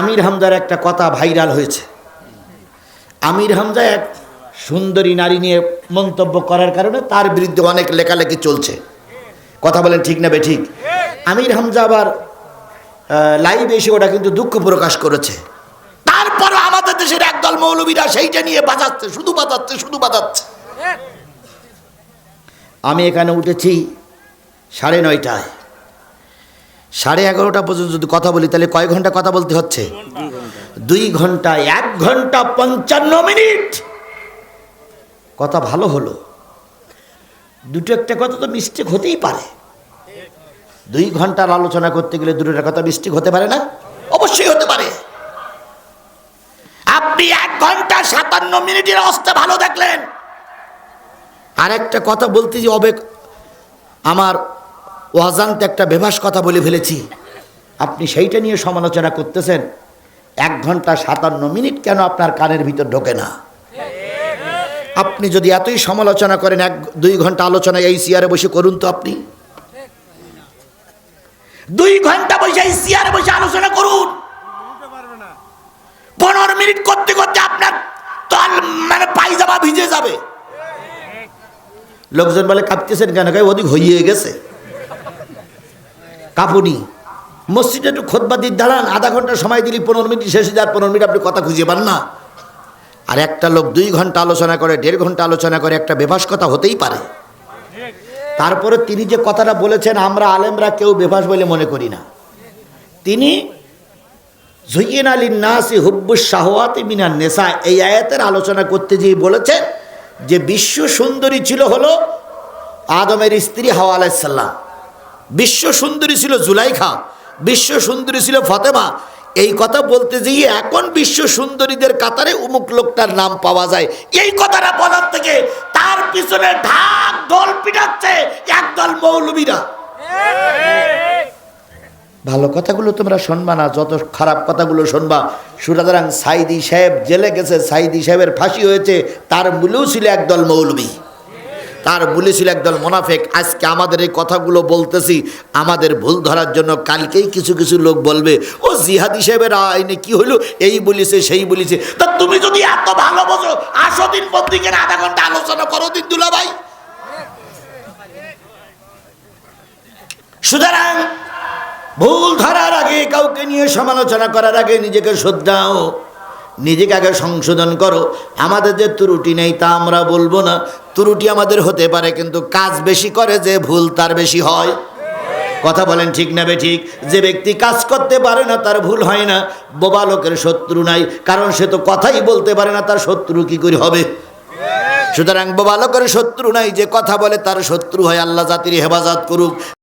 আমির হামজার একটা কথা ভাইরাল হয়েছে। আমির হামজা এক সুন্দরী নারী নিয়ে মন্তব্য করার কারণে তার বিরুদ্ধে অনেক লেখালেখি চলছে। কথা বলেন ঠিক না বে ঠিক? আমির হামজা আবার লাইভ এসে ওটা কিন্তু দুঃখ প্রকাশ করেছে। তারপরও আমাদের দেশের একদল মৌলবীরা সেইটা নিয়ে বাজাচ্ছে, শুধু বাজাচ্ছে শুধু বাজাচ্ছে। আমি এখানে উঠেছি সাড়ে নয়টায়। সাড়ে এগারোটা পর্যন্ত যদি কথা বলি তাহলে কয় ঘণ্টা কথা বলতে হচ্ছে? দুই ঘণ্টা। এক ঘণ্টা পঞ্চান্ন মিনিট। কথা ভালো হলো। দুটো একটা কথা তো মিস্টেক হতেই পারে। দুই ঘণ্টার আলোচনা করতে গেলে দুটোটা কথা মিস্টেক হতে পারে না? অবশ্যই হতে পারে। আপনি এক ঘণ্টা সাতান্ন মিনিটের অবস্থা ভালো দেখলেন। আর একটা কথা বলতে যে অবেক আমার ওয়াজান্তে একটা বেভাস কথা বলে ফেলেছি। আপনি সেইটা নিয়ে সমালোচনা করতেছেন। এক ঘণ্টা সাতান্ন মিনিট কেন আপনার কানের ভিতর ঢোকে না? আপনি যদি এতই সমালোচনা করেন, এক দুই ঘণ্টা আলোচনা এই চেয়ারে বসে করুন তো আপনি। দুই ঘণ্টা বসে এই চেয়ারে বসে আলোচনা করুন। পনেরো মিনিট করতে করতে আপনার তল মানে পায়জামা ভিজে যাবে। লোকজন বলে কাঁপতেছেন কেন? অধিক হইয়ে গেছে। কাপুনি। মসজিদে একটু খোদবাদির দাঁড়ান, আধা ঘণ্টা সময় দিলি, পনেরো মিনিট শেষে যার পনেরো মিনিট আপনি কথা খুঁজে পান না। আর একটা লোক দুই ঘণ্টা আলোচনা করে, দেড় ঘণ্টা আলোচনা করে, একটা বেভাস কথা হতেই পারে। তারপরে তিনি যে কথাটা বলেছেন, আমরা আলেমরা কেউ বেভাস বলে মনে করি না। তিনি জুইন আলী নাসি হুব্বুস শাহওয়াতি মিনার নেশা এই আয়াতের আলোচনা করতে গিয়ে বলেছেন, যে বিশ্ব সুন্দরী ছিল হলো আদমের স্ত্রী হাওয়া আলাইসাল্লাম বিশ্ব সুন্দরী ছিল জুলাইখা, বিশ্ব সুন্দরী ছিল ফতেমা। এই কথা বলতে গিয়ে এখন বিশ্ব সুন্দরীদের কাতারে উমুক লোকটার নাম পাওয়া যায়। এই কথাটা বলার থেকে তার পিছনে ঢাক দল পিটাচ্ছে একদল মৌলবীরা। ভালো কথাগুলো তোমরা শুনবা না, যত খারাপ কথাগুলো শুনবা। সুরাদারাং সাইদি সাহেব জেলে গেছে, সাইদি সাহেবের ফাঁসি হয়েছে, তার মূলেও ছিল একদল মৌলবী। তার মূলে ছিল একদল মোনাফেক, আজকে আমাদের এই কথাগুলো বলতেছি, আমাদের ভুল ধরার জন্য কালকেই কিছু কিছু লোক বলবে, ও জিহাদি সাহেবের আইনে কি হইল এই বলিছে, সেই বলিছে। তা তুমি যদি এত ভালো বোঝো আসো দিন বন্দিকে আধা ঘণ্টা আলোচনা করো দিন দুলা ভাই। সুতরাং ভুল ধরার আগে কাউকে নিয়ে সমালোচনা করার আগে নিজেকে শ্রদ্ধাও নিজেকে আগে সংশোধন করো। আমাদের যে ত্রুটি নেই তা আমরা বলব না। ত্রুটি আমাদের হতে পারে, কিন্তু কাজ বেশি করে যে ভুল তার বেশি হয়। কথা বলেন ঠিক না বে ঠিক? যে ব্যক্তি কাজ করতে পারে না, তার ভুল হয় না। বোবা লোকের শত্রু নাই, কারণ সে তো কথাই বলতে পারে না, তার শত্রু কি করে হবে? সুতরাং বোবা লোকের শত্রু নাই, যে কথা বলে তার শত্রু হয়, আল্লাহ জাতির হেফাজত করুক।